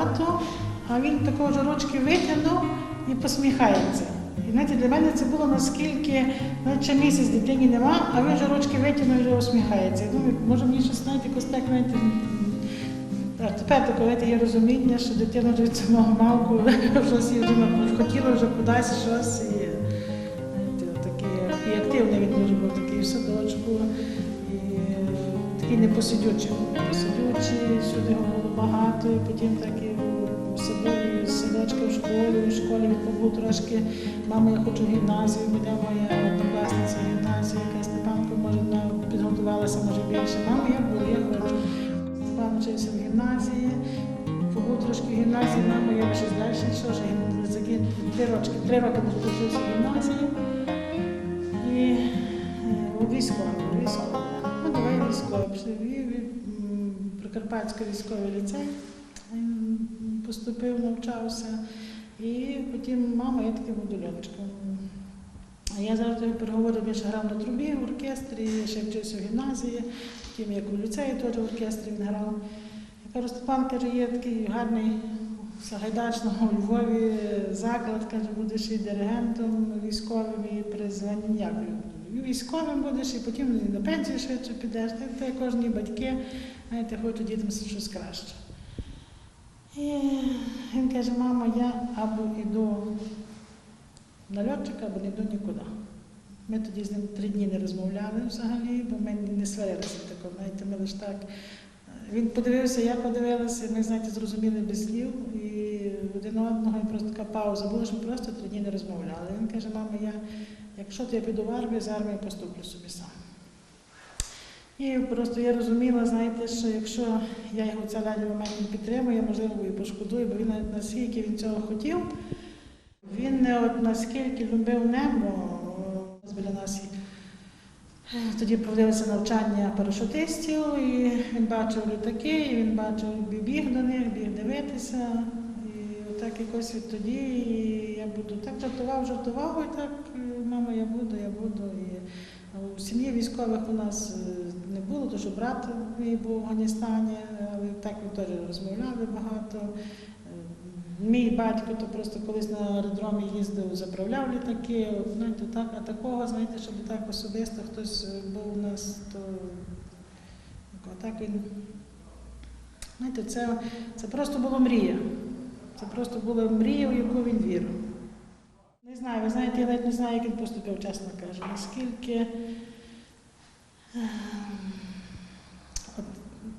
багато, а він такого ж витягнув і посміхається. І знаєте, для мене це було наскільки, наче місяць дитині нема, а він вже витягнув і вже усміхається. Я думаю, може мені щось знаєте, якось так, знаєте, а тепер таке, є розуміння, що дитина вже від самого малку щось їй вже хотіла вже кудись щось. І, такий, і активний він дуже був такий в садочку. І такий непосидючий. Непосидючий, сюди його було багато, і потім так з садочка в школі, в школі побув трошки. Мама, я хочу гімназію, буде моя однокласниця в гімназію, яка Степанко, може, підготувалася, може більше. Мама, я буду, я хочу. Степан вчився в гімназії, побув трошки в гімназії, мама, я вже далі, що ж, три роки, три роки вчився в гімназії. І е, у військовому. Ну, давай військовий. Прикарпатський військовий ліцей. Поступив, навчався. І потім мама, я таки буду. А я завжди переговорив, він ще грав на трубі в оркестрі, ще вчився в гімназії, потім як у ліцеї теж в оркестрі він грав. Я кажу, Степан каже, є такий гарний Сагайдачного у Львові заклад, каже, будеш і диригентом військовим, і при званні і військовим будеш, і потім на пенсію швидше підеш. Та кожні батьки, знаєте, хочуть дітям щось краще. І він каже, мама, я або йду на льотчика, або не йду нікуди. Ми тоді з ним три дні не розмовляли взагалі, бо ми не сварилися тако, знаєте, ми лише так. Він подивився, я подивилася, ми, знаєте, зрозуміли без слів і один одного, і просто така пауза була, що ми просто три дні не розмовляли. Він каже, мама, я, якщо то я піду в армію, з армії поступлю собі сам. І просто я розуміла, знаєте, що якщо я його цей даний момент не підтримую, можливо, і пошкодую, бо він наскільки він цього хотів, він не от наскільки любив небо, біля нас тоді проводилося навчання парашутистів, і він бачив літаки, і він бачив, біг до них, біг дивитися. І отак якось відтоді і я буду так жартував, жартував, і так, е, мамо, я буду, я буду. І у сім'ї військових у нас е, не було, тому що брат мій був в Афганістані, але так ми теж розмовляли багато. Е, Мій батько то просто колись на аеродромі їздив, заправляв літаки. Знаєте, так, а такого, знаєте, щоб так особисто хтось е, був у нас, то так він. Знаєте, це, це просто була мрія. Це просто була мрія, в яку він вірив. Не знаю, ви знаєте, я навіть не знаю, як він поступив, чесно кажу. Наскільки от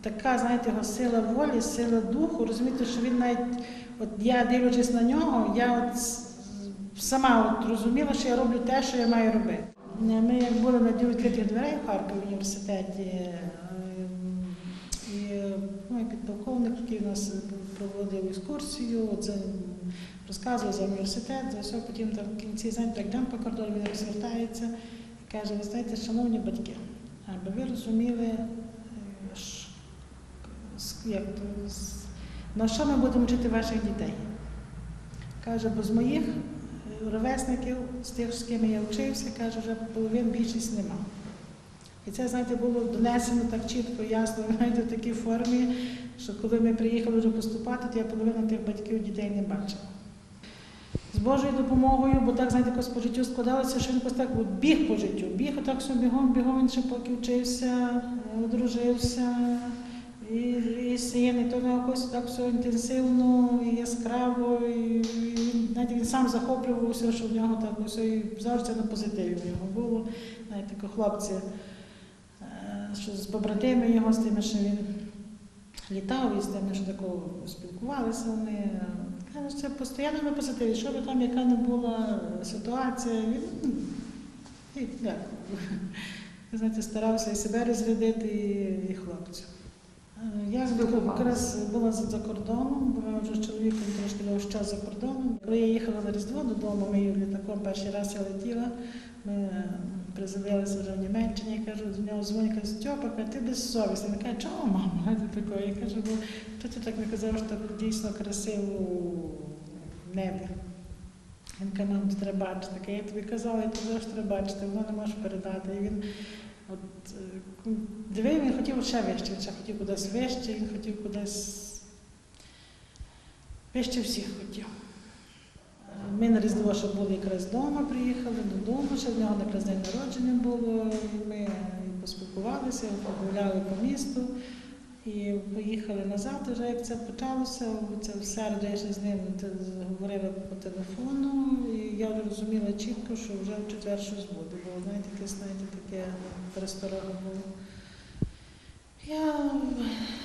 така, знаєте, його сила волі, сила духу, розумієте, що він навіть, от я дивлячись на нього, я от сама от розуміла, що я роблю те, що я маю робити. Ми як були на дні відкритих дверей в Харкові в університеті, ем, і ну, і підполковник, який у нас проводив екскурсію, це розказує за університет, за все, потім там в кінці знаєте, як йдемо по кордону, він розвертається і каже, ви знаєте, шановні батьки, аби ви розуміли, е, на що ми будемо вчити ваших дітей. Каже, бо з моїх е, ровесників, з тих, з ким я вчився, каже, вже половин більшість нема. І це, знаєте, було донесено так чітко, ясно, знаєте, в такій формі, що коли ми приїхали вже поступати, то я половину тих батьків дітей не бачила. Божою допомогою, бо так, знаєте, якось по життю складалося, що він якось так от біг по життю, біг отак все бігом, бігом він ще поки вчився, одружився. І, і син, і то не якось так все інтенсивно, і яскраво, і, і знаєте, він сам захоплювався, що в нього так все, і завжди на позитиві в нього було. Знаєте, такі хлопці, е, що з побратими його, з тими, що він літав, і з тими, що такого спілкувалися вони. Це постійно на позитиві. Що би там, яка не була ситуація, він ну, і, як, знаєте, старався і себе розрядити, і, і хлопців. Е, Я якраз була за, кордоном, бо вже з чоловіком трошки довгий час за кордоном. Коли я їхала на Різдво додому, ми літаком перший раз я летіла. Ми приземлилися вже в Німеччині, я кажу, до нього дзвонить, каже, Стьопа, ти безсовісний. Він каже, чого, мама? Ти такої? Я кажу, бо що ти так не казав, що так дійсно красиво небі. Він каже, нам треба бачити. Я тобі казала, я тобі треба бачити, воно не можеш передати. І він от, дивив, він хотів ще вище, ще хотів кудись вище, він хотів кудись. Вище всіх хотів. Ми на Різдво ще були якраз вдома, приїхали додому, ще в нього якраз день народження було. Ми поспілкувалися, погуляли по місту і поїхали назад, вже як це почалося. Це в середу я ще з ним говорила по телефону, і я розуміла чітко, що вже в четвер щось буде. Бо знаєте, якесь знаєте, таке пересторога було. Я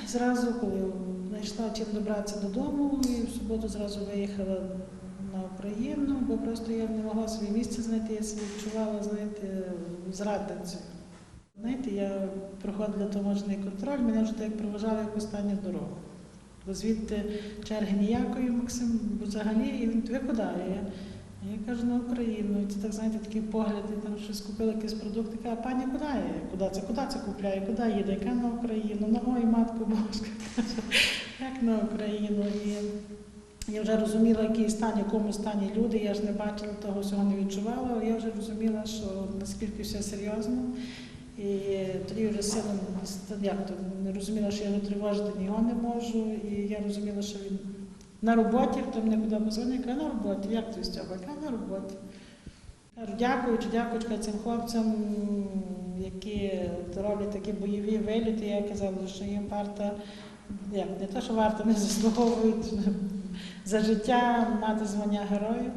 зразу, коли знайшла чим добратися додому, і в суботу зразу виїхала на Україну, бо просто я не могла своє місце знайти, я себе відчувала, знаєте, зрадницею. Знаєте, я проходила таможений контроль, мене вже так проважали як останню дорогу. Бо звідти черги ніякої, Максим, взагалі, і він ви куди? Я, я кажу, на Україну. І це так, знаєте, такий погляд, я там щось купила якийсь продукт, така, а пані, куди я? Куди це? Куди це купляє? Куди їде? Яка на Україну? Ну, ой, матко Божка, каже, як на Україну? І я вже розуміла, який стан, якому стані люди, я ж не бачила того, всього не відчувала, але я вже розуміла, що наскільки все серйозно. І тоді вже сином як то не розуміла, що я його тривожити ні його не можу. І я розуміла, що він на роботі, хто мене куди позвонив, каже, на роботі, як ти з цього? Я на роботі. Кажу, дякуючи, дякуючи цим хлопцям, які роблять такі бойові виліти, я казала, що їм варто, як, не те, що варто, не заслуговують за життя мати звання героїв.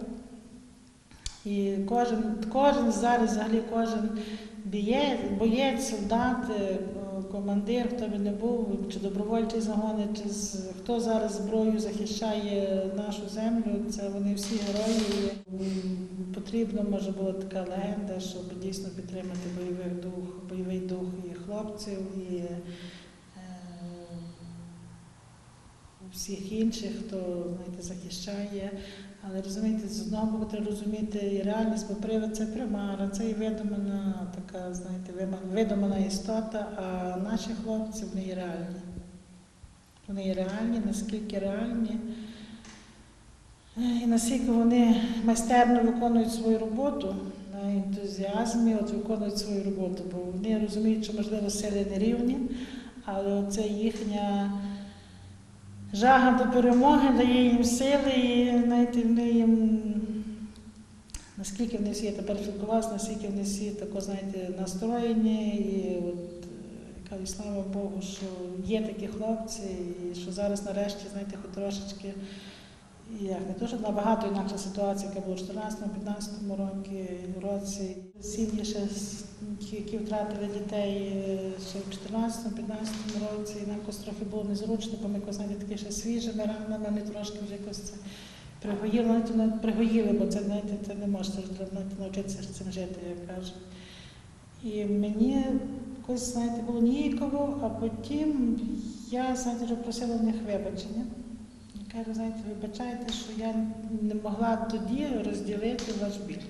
І кожен, кожен зараз, взагалі кожен бієць, боєць, солдат, е, командир, хто би не був, чи добровольчий загони, чи хто зараз зброєю захищає нашу землю, це вони всі герої. Потрібно, може, була така легенда, щоб дійсно підтримати бойовий дух, бойовий дух і хлопців, і е, всіх інших, хто знаєте, захищає. Але розумієте, з одного боку треба розуміти і реальність, бо привид це примара, це і видумана така, знаєте, видумана істота, а наші хлопці вони є реальні. Вони є реальні, наскільки реальні. І наскільки вони майстерно виконують свою роботу на ентузіазмі, от виконують свою роботу, бо вони розуміють, що можливо сили не рівні, але це їхня жага до перемоги дає їм сили, і знаєте, вони їм наскільки вони всі тепер спілкувалися, наскільки вони всі тако, знаєте, настроєні. І от кажу, слава Богу, що є такі хлопці, і що зараз нарешті, знаєте, хоч трошечки. Як не що набагато інакша ситуація, яка була в 14-15 році, році. Сім'ї ще які втратили дітей е, ще в 14-15 році, і нам якось трохи було незручно, бо ми якось, знаєте, такі ще свіжими ранами, вони трошки вже якось це пригоїли, навіть не пригоїли, бо це, знаєте, це не можна навчитися ж цим жити, як кажуть. І мені якось, знаєте, було ніяково, а потім я, знаєте, вже просила в них вибачення. Я кажу, знаєте, вибачайте, що я не могла тоді розділити ваш біль,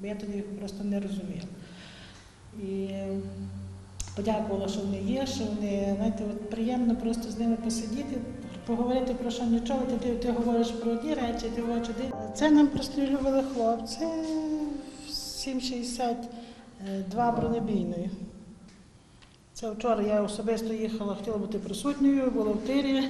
бо я тоді просто не розуміла. І подякувала, що вони є, що вони, знаєте, от приємно просто з ними посидіти, поговорити про що нічого, ти, ти, говориш про одні речі, ти говориш один. Це нам прострілювали хлопці 7,62 бронебійної. Це вчора я особисто їхала, хотіла бути присутньою, була в тирі.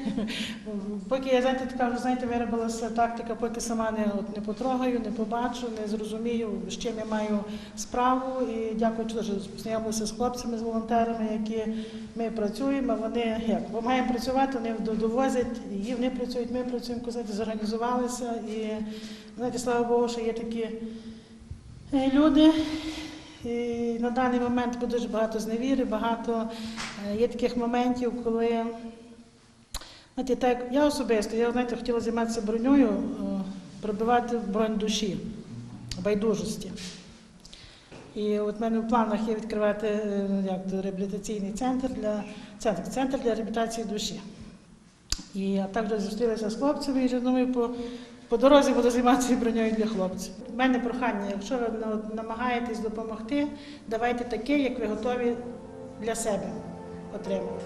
Поки я знаєте, така вже знаєте, виробилася тактика, поки сама не, от, не потрогаю, не побачу, не зрозумію, з чим я маю справу. І дякую, що познайомилися з хлопцями, з волонтерами, які ми працюємо. Вони як бо маємо працювати, вони довозять, і вони працюють, ми працюємо, знаєте, зорганізувалися. І знаєте, слава Богу, що є такі е, люди. І на даний момент бо дуже багато зневіри, багато е, є таких моментів, коли знаєте, так, я особисто, я знаєте, хотіла займатися броньою, е, пробивати бронь душі, байдужості. І от в мене в планах є відкривати е, як реабілітаційний центр для центр, центр для реабілітації душі. І а також зустрілася з хлопцями і думаю, по, по дорозі буду займатися броньою для хлопців. У мене прохання, якщо ви на- намагаєтесь допомогти, давайте таке, як ви готові для себе отримати.